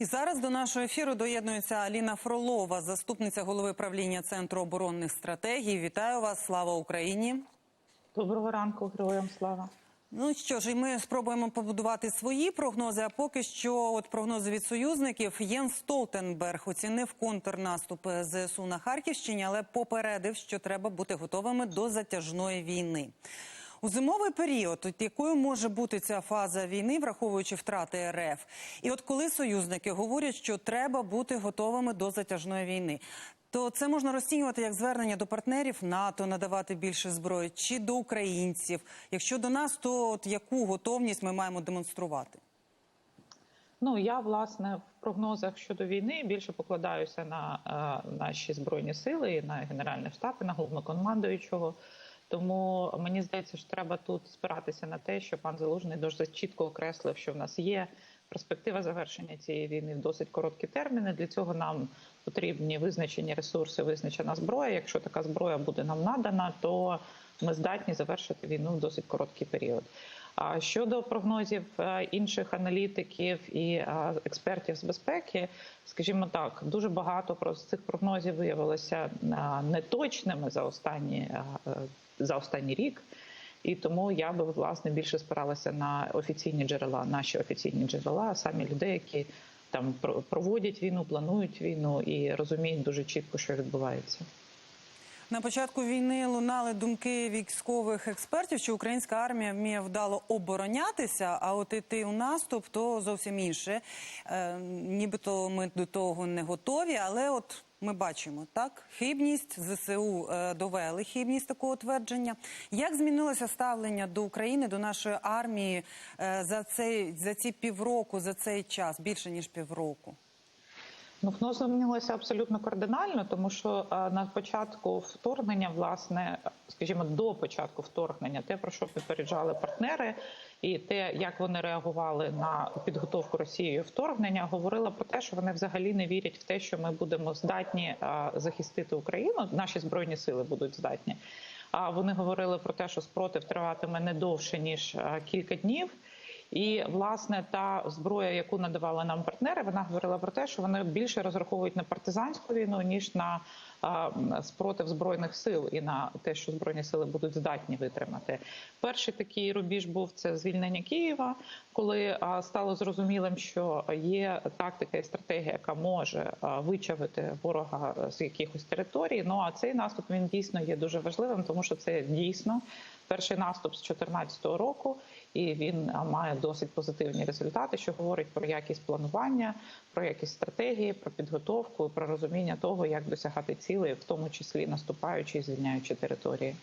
І зараз до нашого ефіру доєднується Аліна Фролова, заступниця голови правління Центру оборонних стратегій. Вітаю вас! Слава Україні! Доброго ранку, героям слава. Ну що ж, і ми спробуємо побудувати свої прогнози. А поки що, от прогнози від союзників, Єн Столтенберг оцінив контрнаступ ЗСУ на Харківщині, але попередив, що треба бути готовими до затяжної війни. У зимовий період, от якою може бути ця фаза війни, враховуючи втрати РФ, і от коли союзники говорять, що треба бути готовими до затяжної війни, то це можна розцінювати як звернення до партнерів НАТО надавати більше зброї чи до українців. Якщо до нас, то от яку готовність ми маємо демонструвати? Ну я власне в прогнозах щодо війни більше покладаюся на е, наші збройні сили, на генеральний штаб, і на головнокомандуючого. Тому мені здається, що треба тут спиратися на те, що пан Залужний дуже чітко окреслив, що в нас є перспектива завершення цієї війни в досить короткі терміни. Для цього нам потрібні визначені ресурси, визначена зброя. Якщо така зброя буде нам надана, то здатні завершити війну в досить короткий період. А щодо прогнозів е, інших аналітиків і е, експертів з безпеки, скажімо так, дуже багато про цих прогнозів виявилося е, неточними за останні за останній рік. І тому я би власне більше спиралася на офіційні джерела, наші офіційні джерела, самі людей, які там проводять війну, планують війну і розуміють дуже чітко, що відбувається. На початку війни лунали думки військових експертів, що українська армія вміє вдало оборонятися, а от іти у наступ то зовсім інше. Е, нібито ми до того не готові, але от ми бачимо так, хибність зсу е, довели хибність такого твердження. Як змінилося ставлення до України, до нашої армії е, за цей за ці півроку, за цей час більше ніж півроку? Ну, воно змінилося абсолютно кардинально, тому що на початку вторгнення, власне, скажімо, до початку вторгнення, те про що попереджали партнери, і те, як вони реагували на підготовку Росією вторгнення, говорило про те, що вони взагалі не вірять в те, що ми будемо здатні захистити Україну. Наші збройні сили будуть здатні. А вони говорили про те, що спротив триватиме не довше ніж кілька днів. І власне та зброя, яку надавали нам партнери, вона говорила про те, що вони більше розраховують на партизанську війну ніж на спротив збройних сил і на те, що збройні сили будуть здатні витримати. Перший такий рубіж був це звільнення Києва, коли стало зрозумілим, що є тактика і стратегія, яка може вичавити ворога з якихось територій. Ну а цей наступ він дійсно є дуже важливим, тому що це дійсно перший наступ з 2014 року і він має досить позитивні результати, що говорить про якість планування, про якість стратегії, про підготовку, про розуміння того, як досягати цілей, в тому числі наступаючи і звільняючи території.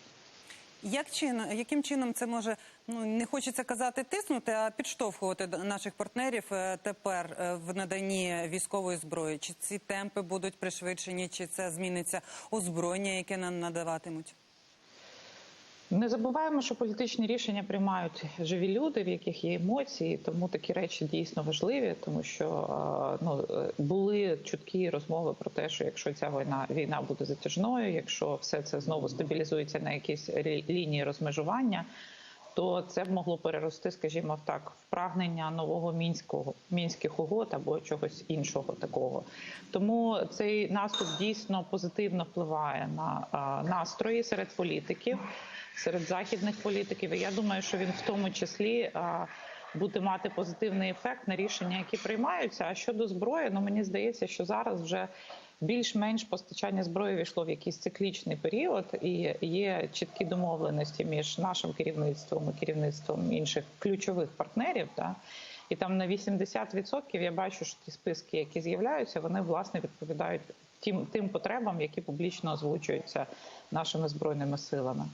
Як чин, яким чином це може ну не хочеться казати тиснути, а підштовхувати наших партнерів е, тепер е, в наданні військової зброї? Чи ці темпи будуть пришвидшені, чи це зміниться озброєння, яке нам надаватимуть? Не забуваємо, що політичні рішення приймають живі люди, в яких є емоції, тому такі речі дійсно важливі, тому що ну були чуткі розмови про те, що якщо ця війна війна буде затяжною, якщо все це знову стабілізується на якісь лінії розмежування, то це б могло перерости, скажімо так, в прагнення нового мінського мінських угод або чогось іншого такого. Тому цей наступ дійсно позитивно впливає на настрої серед політиків серед західних політиків. Я думаю, що він в тому числі буде мати позитивний ефект на рішення, які приймаються. А щодо зброї, ну мені здається, що зараз вже більш-менш постачання зброї війшло в якийсь циклічний період, і є чіткі домовленості між нашим керівництвом і керівництвом інших ключових партнерів. Та і там на 80% я бачу, що ті списки, які з'являються, вони власне відповідають тим тим потребам, які публічно озвучуються нашими збройними силами.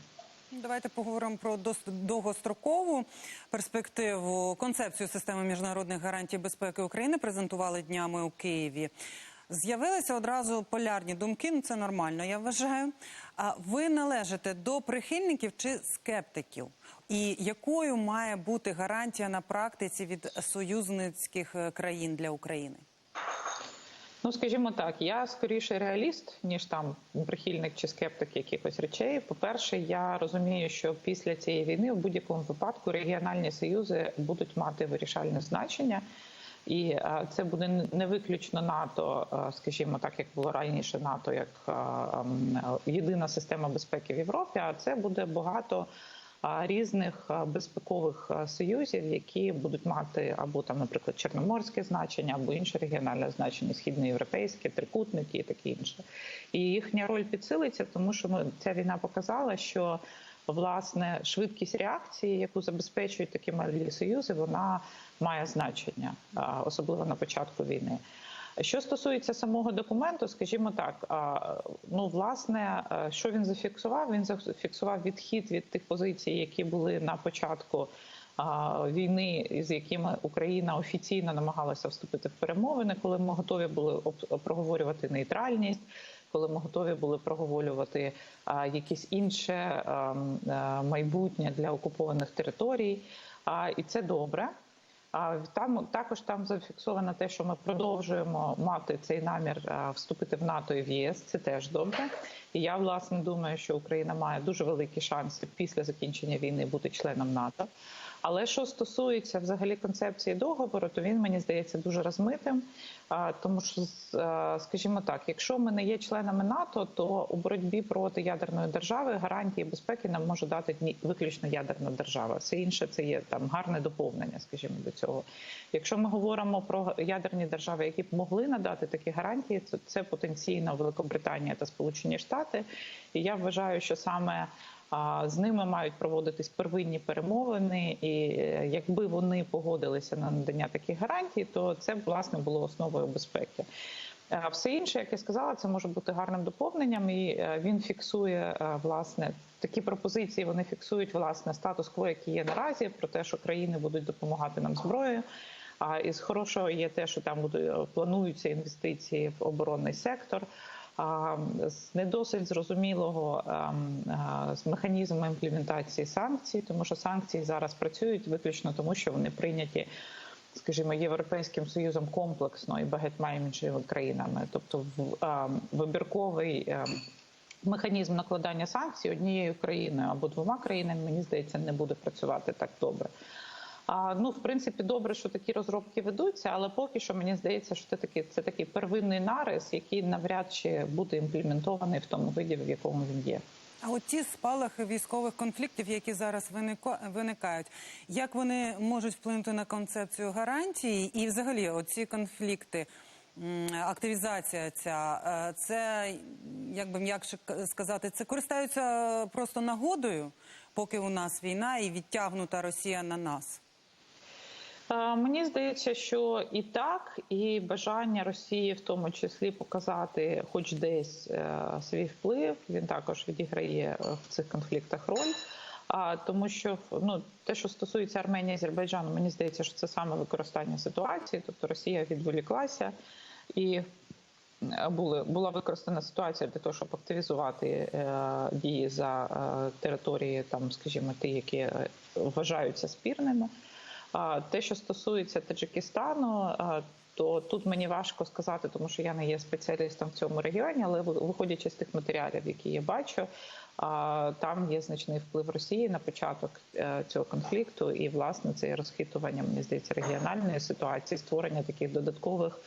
Давайте поговоримо про довгострокову перспективу. Концепцію системи міжнародних гарантій безпеки України презентували днями у Києві. З'явилися одразу полярні думки. Ну це нормально, я вважаю. А ви належите до прихильників чи скептиків? І якою має бути гарантія на практиці від союзницьких е, країн для України? Ну, скажімо так, я скоріше реаліст, ніж там прихильник чи скептик якихось речей. По перше, я розумію, що після цієї війни в будь-якому випадку регіональні союзи будуть мати вирішальне значення. І е, це буде не- виключно НАТО, е, скажімо так, як було раніше НАТО, як е, ем, єдина система безпеки в Європі. А це буде багато різних безпекових союзів, які будуть мати або там, наприклад, чорноморське значення, або інше регіональне значення, східноєвропейське, трикутники і таке інше. І їхня роль підсилиться, тому що ну, ця війна показала, що власне швидкість реакції, яку забезпечують такі малі союзи, вона має значення, особливо на початку війни. Що стосується самого документу, скажімо так, ну власне, що він зафіксував? Він зафіксував відхід від тих позицій, які були на початку війни, з якими Україна офіційно намагалася вступити в перемовини, коли ми готові були проговорювати нейтральність. Коли ми готові були проговорювати якесь інше ем, е, майбутнє для окупованих територій, і це добре. А там також там зафіксовано те, що ми продовжуємо мати цей намір вступити в НАТО і в ЄС. Це теж добре. І я власне думаю, що Україна має дуже великі шанси після закінчення війни бути членом НАТО. Але що стосується взагалі концепції договору, то він мені здається дуже розмитим. Тому що, скажімо так, якщо ми не є членами НАТО, то у боротьбі проти ядерної держави гарантії безпеки нам може дати виключно ядерна держава. Все інше це є там гарне доповнення, скажімо, до цього. Якщо ми говоримо про ядерні держави, які б могли надати такі гарантії, то це потенційно Великобританія та Сполучені Штати. І я вважаю, що саме а, з ними мають проводитись первинні перемовини, і е, якби вони погодилися на надання таких гарантій, то це власне було основою безпеки. Все інше, як я сказала, це може бути гарним доповненням, і е, він фіксує е, власне такі пропозиції. Вони фіксують власне статус-кво, який є наразі, про те, що країни будуть допомагати нам зброєю. А із хорошого є те, що там будуть плануються інвестиції в оборонний сектор. Не досить зрозумілого механізму імплементації санкцій, тому що санкції зараз працюють виключно тому, що вони прийняті, скажімо, європейським союзом комплексно і багатьма іншими країнами, тобто в- вибірковий. Механізм накладання санкцій однією країною або двома країнами, мені здається, не буде працювати так добре. Ну, в принципі, добре, що такі розробки ведуться, але поки що мені здається, що це такий, це такий первинний нарис, який навряд чи буде імплементований в тому виді, в якому він є. А от ті спалахи військових конфліктів, які зараз виникають, як вони можуть вплинути на концепцію гарантій, і взагалі оці конфлікти, активізація ця, е, це як би м'якше сказати, це користаються просто нагодою, поки у нас війна і відтягнута Росія на нас. Е, Мені здається, що і так, і бажання Росії, в тому числі, показати хоч десь е, свій вплив, він також відіграє е, в цих конфліктах роль. А тому, що ну те, що стосується Арменії Азербайджану, мені здається, що це саме використання ситуації, тобто Росія відволіклася і були була використана ситуація для того, щоб активізувати е, дії за е, території, там, скажімо, ті, які вважаються спірними. Те, що стосується Таджикистану, то тут мені важко сказати, тому що я не є спеціалістом в цьому регіоні, але ви- виходячи з тих матеріалів, які я бачу, там є значний вплив Росії на початок е, цього конфлікту, і власне це розхитування, мені здається, регіональної ситуації, створення таких додаткових.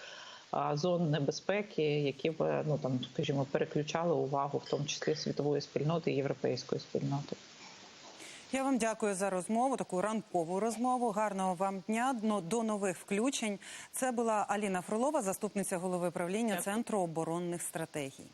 Зон небезпеки, які б ну там, скажімо, переключали увагу, в тому числі світової спільноти і європейської спільноти. Я вам дякую за розмову, таку ранкову розмову. Гарного вам дня. До нових включень. Це була Аліна Фролова, заступниця голови правління Центру оборонних стратегій.